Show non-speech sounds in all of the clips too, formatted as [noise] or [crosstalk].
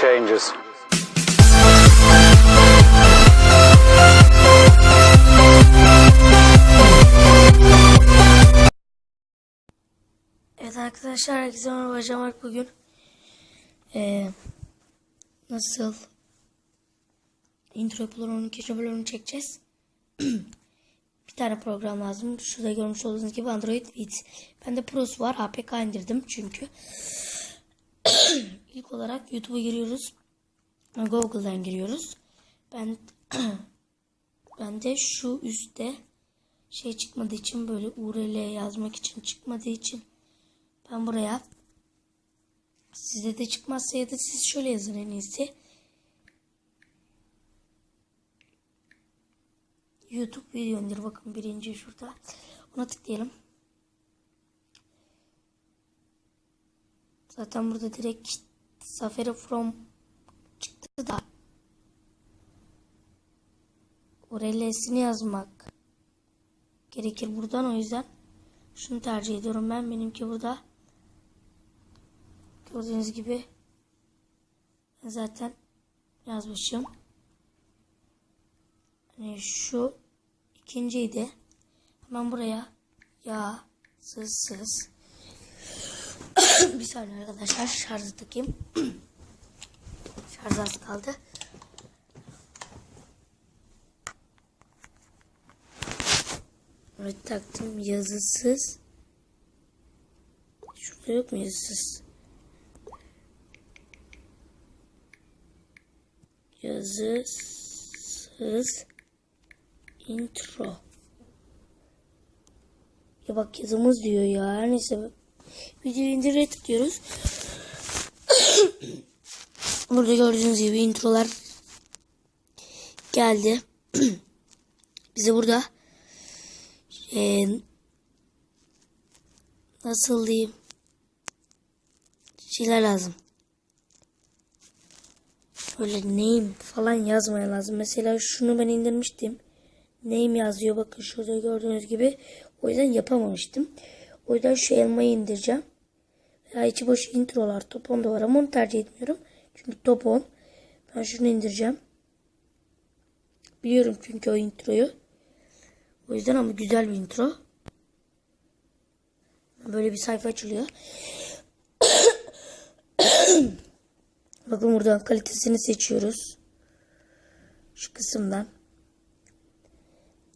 changes. Evet arkadaşlar herkese merhaba Cemal bugün eee, nasıl intro yapılır onun ikinci bölümünü çekeceğiz. [clears throat] bir tane program lazım. Şurada görmüş olduğunuz gibi Android Beats. Bende Pro'su var. APK indirdim çünkü. [clears throat] İlk olarak YouTube'a giriyoruz. Google'dan giriyoruz. Ben [clears throat] ben de şu üstte şey çıkmadığı için böyle URL yazmak için çıkmadığı için ben buraya size de çıkmazsa ya da siz şöyle yazın en iyisi. YouTube video indir bakın birinci şurada. Ona tıklayalım. Zaten burada direkt Safari from çıktı da. URL'sini yazmak gerekir buradan o yüzden şunu tercih ediyorum ben. Benimki burada. Gördüğünüz gibi ben zaten yazmışım. Hani şu ikinciydi. Hemen buraya ya sız sız bir saniye arkadaşlar şarjı takayım [clears throat] şarj az kaldı Evet taktım yazısız. Şurada yok mu yazısız? Yazısız intro. Ya bak yazımız diyor ya. Her neyse. Videoyu indire tıklıyoruz. [coughs] Burada gördüğünüz gibi introlar geldi. [coughs] Bize burada ee, nasıl diyeyim şeyler lazım. Böyle name falan yazmaya lazım. Mesela şunu ben indirmiştim. Name yazıyor. Bakın şurada gördüğünüz gibi. O yüzden yapamamıştım. O yüzden şu elmayı indireceğim. Veya içi boş introlar. Top 10 da var ama onu tercih etmiyorum. Çünkü top 10. Ben şunu indireceğim. Biliyorum çünkü o introyu. O yüzden ama güzel bir intro. Böyle bir sayfa açılıyor. [coughs] Bakın buradan kalitesini seçiyoruz. Şu kısımdan.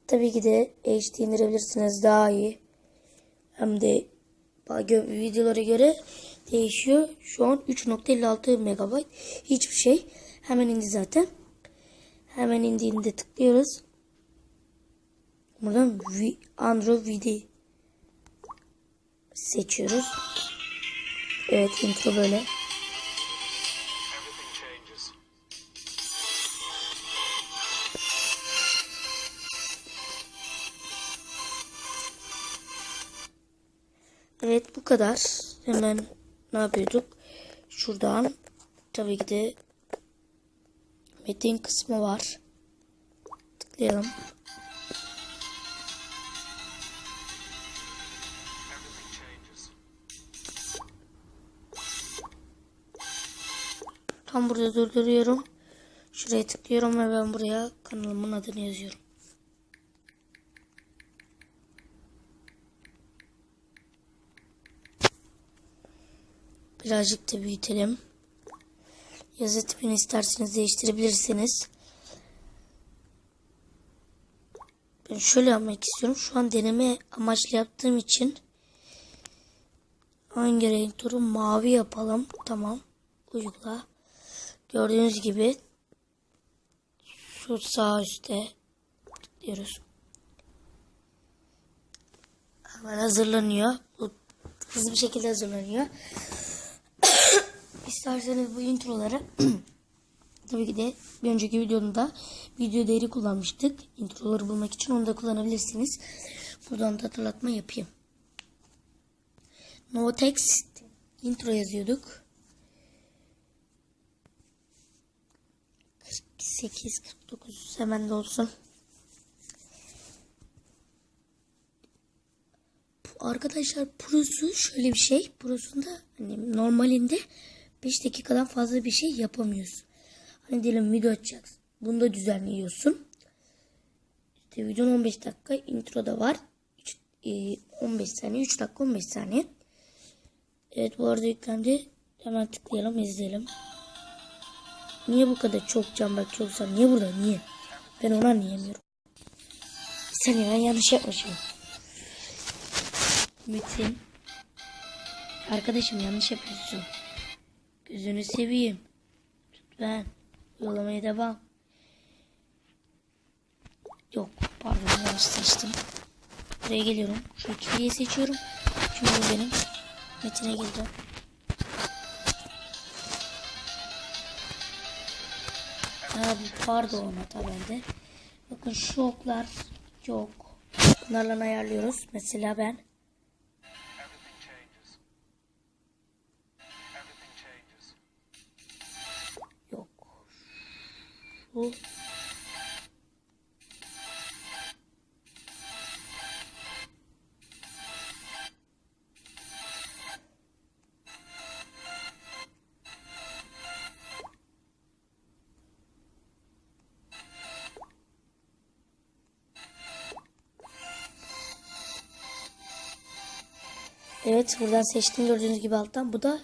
Tabii ki de HD indirebilirsiniz daha iyi. Hem de videolara göre değişiyor. Şu an 3.56 MB. Hiçbir şey. Hemen indi zaten. Hemen indiğinde tıklıyoruz. Buradan Android seçiyoruz. Evet intro böyle. Kadar. Hemen ne yapıyorduk? Şuradan tabii ki de metin kısmı var. Tıklayalım. Tam burada durduruyorum. Şuraya tıklıyorum ve ben buraya kanalımın adını yazıyorum. Birazcık da büyütelim. Yazı tipini isterseniz değiştirebilirsiniz. Ben şöyle yapmak istiyorum. Şu an deneme amaçlı yaptığım için hangi renk turu mavi yapalım. Tamam. Uygula. Gördüğünüz gibi şu sağ üstte tıklıyoruz. Hemen hazırlanıyor. Bu hızlı bir şekilde hazırlanıyor. İsterseniz bu introları [clears throat] tabii ki de bir önceki videomda video değeri kullanmıştık. Introları bulmak için onu da kullanabilirsiniz. Buradan da hatırlatma yapayım. No text intro yazıyorduk. 8 49 hemen de olsun. Arkadaşlar Pro'su şöyle bir şey. Pro'sunda hani normalinde 5 dakikadan fazla bir şey yapamıyorsun. Hani diyelim video açacaksın. Bunu da düzenliyorsun. İşte videonun 15 dakika intro da var. Üç- e, 15 saniye 3 dakika 15 saniye. Evet bu arada yüklendi. Hemen tıklayalım izleyelim. Niye bu kadar çok can bak? Niye burada? Niye? Ben onu anlayamıyorum. Saniye ben yanlış yapmışım. Metin. Arkadaşım yanlış yapıyorsun. Gözünü seveyim. Lütfen. Yollamaya devam. Yok pardon yanlış seçtim. Buraya geliyorum. Şu ikiliyi seçiyorum. Şimdi benim. Metin'e gireceğim. Abi pardon hata bende. Bakın şu oklar yok. Bunlarla ayarlıyoruz. Mesela ben Evet buradan seçtim gördüğünüz gibi alttan. Bu da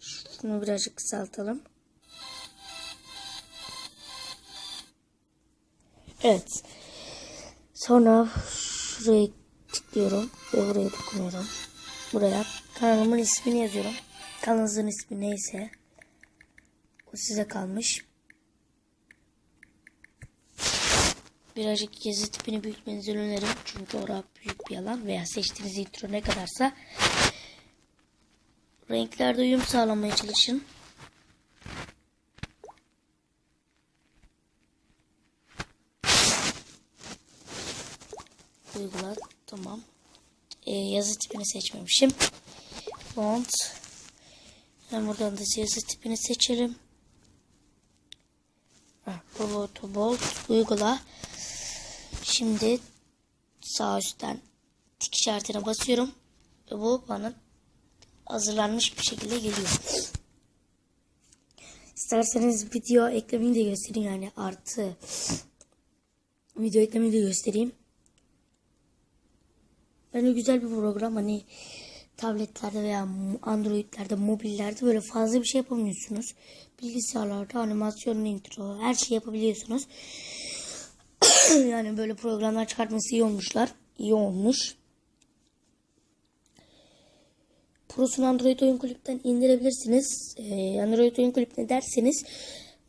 şunu birazcık kısaltalım. Evet. Sonra şuraya tıklıyorum ve buraya dokunuyorum. Buraya kanalımın ismini yazıyorum. Kanalınızın ismi neyse o size kalmış. Birazcık yazı tipini büyütmenizi öneririm. Çünkü orada büyük bir alan veya seçtiğiniz intro ne kadarsa renklerde uyum sağlamaya çalışın. Uygula. Tamam. Ee, yazı tipini seçmemişim. Font. Ben buradan da yazı tipini seçerim. Bold. Uygula. Şimdi sağ üstten tik işaretine basıyorum. Ve bu bana hazırlanmış bir şekilde geliyor. İsterseniz video eklemeyi de göstereyim yani artı video eklemeyi de göstereyim. Bence güzel bir program hani tabletlerde veya androidlerde mobillerde böyle fazla bir şey yapamıyorsunuz. Bilgisayarlarda animasyon intro her şeyi yapabiliyorsunuz. [coughs] yani böyle programlar çıkartması iyi olmuşlar. iyi olmuş. Pros'un Android oyun kulüpten indirebilirsiniz. Ee, Android oyun kulüp ne derseniz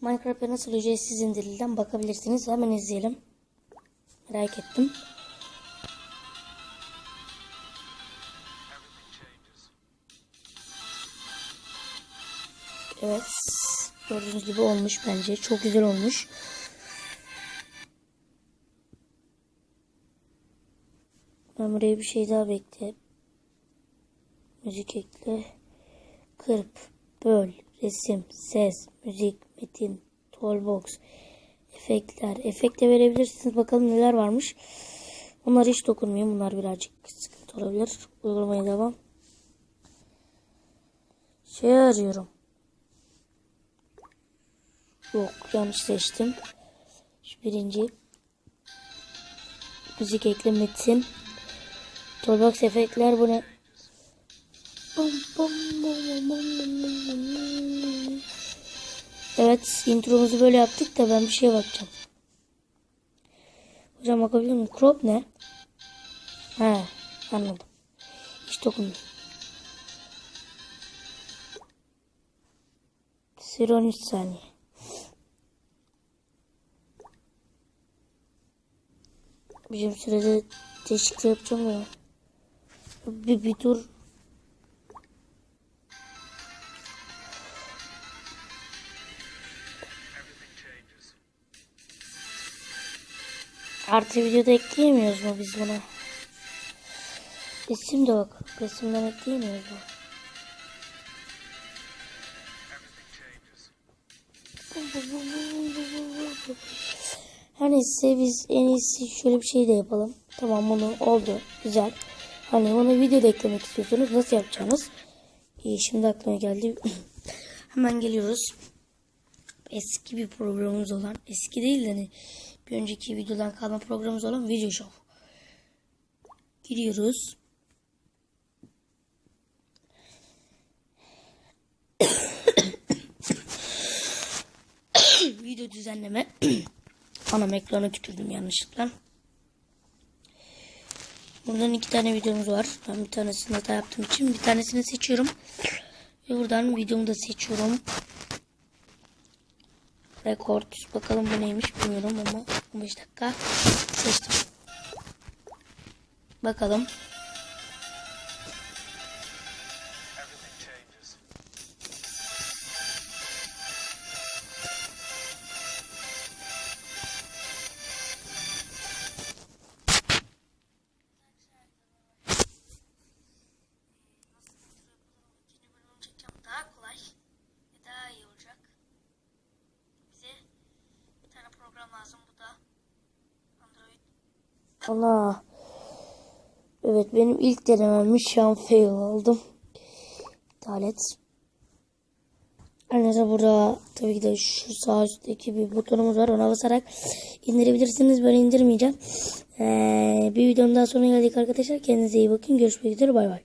Minecraft'a nasıl ücretsiz indirilden bakabilirsiniz. Hemen izleyelim. Merak ettim. Evet. Gördüğünüz gibi olmuş bence. Çok güzel olmuş. Ben buraya bir şey daha bekle. Müzik ekle. Kırp, böl, resim, ses, müzik, metin, toolbox, efektler. Efekt de verebilirsiniz. Bakalım neler varmış. Bunlar hiç dokunmuyor. Bunlar birazcık sıkıntı olabilir. Uygulamaya devam. Şey arıyorum. Yok yanlış seçtim. Şu birinci. Müzik ekle metin. Toolbox efektler bu ne? Evet intromuzu böyle yaptık da ben bir şeye bakacağım. Hocam bakabilir miyim? Crop ne? Ha anladım. Hiç dokunmuyor. Süre 13 saniye. Bizim sürede değişiklik yapacağım ya. Bir, bir dur. Artı videoda ekleyemiyoruz mu biz buna? Resim de bak. Resimden ekleyemiyoruz mu? Everything changes. Her neyse biz en iyisi şöyle bir şey de yapalım. Tamam bunu oldu. Güzel. Hani bunu videoda eklemek istiyorsanız nasıl yapacağınız? İyi şimdi aklıma geldi. [clears throat] Hemen geliyoruz. Eski bir programımız olan, eski değil de hani bir önceki videodan kalma programımız olan Video Show. Giriyoruz. [clears throat] Video düzenleme. [clears throat] Anam ekrana tükürdüm yanlışlıkla. Buradan iki tane videomuz var. Ben bir tanesini hata yaptığım için bir tanesini seçiyorum. Ve buradan videomu da seçiyorum. Rekord. Bakalım bu neymiş bilmiyorum ama 15 dakika seçtim. Bakalım. Allah. Evet benim ilk denememmiş şu an fail oldum. İptal et. Arkadaşlar burada tabii ki de şu sağ üstteki bir butonumuz var. Ona basarak indirebilirsiniz. Böyle indirmeyeceğim. Ee, bir videonun daha sonuna geldik arkadaşlar. Kendinize iyi bakın. Görüşmek üzere. Bay bay.